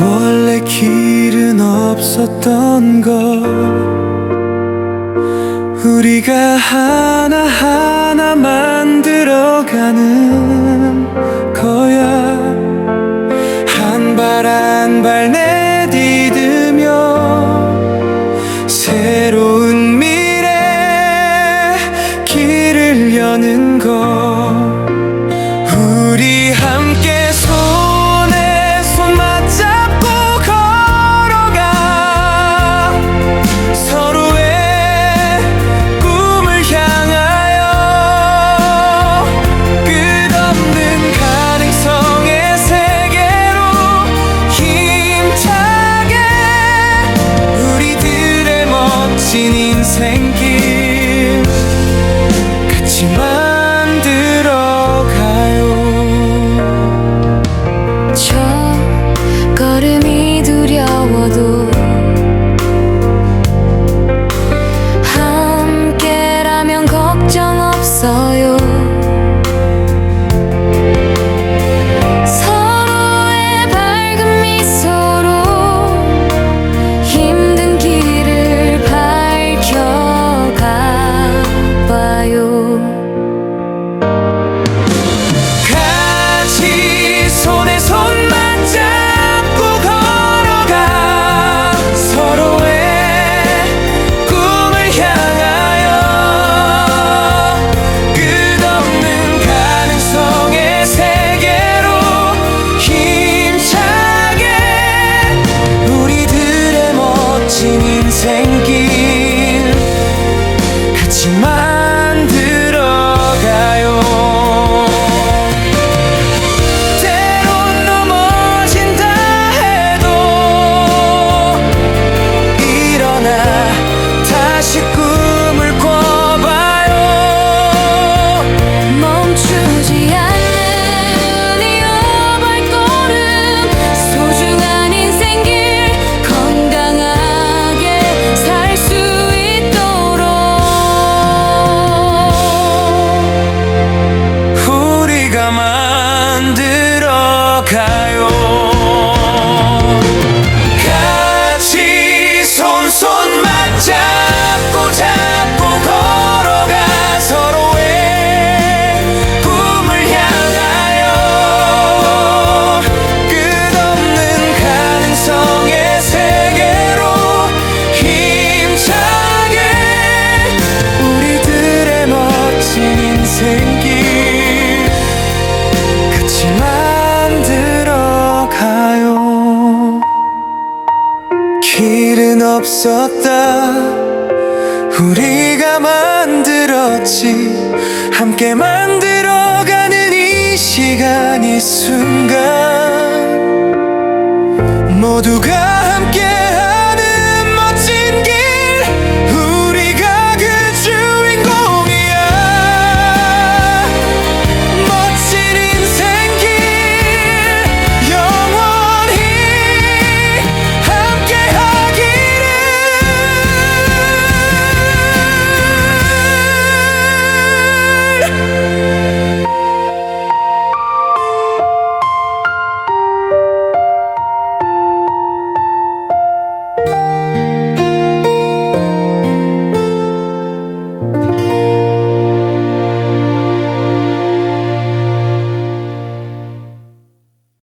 원래 길은 없었던 것. 우리가 하나하나 만들어가는 거야. 한 발 한 발 내딛으며 새로운 미래 길을 여는 것. 지친 인생길 aproximar. 없었다. 우리가 만들었지. 함께 만들어가는 이 시간 이 순간 모두가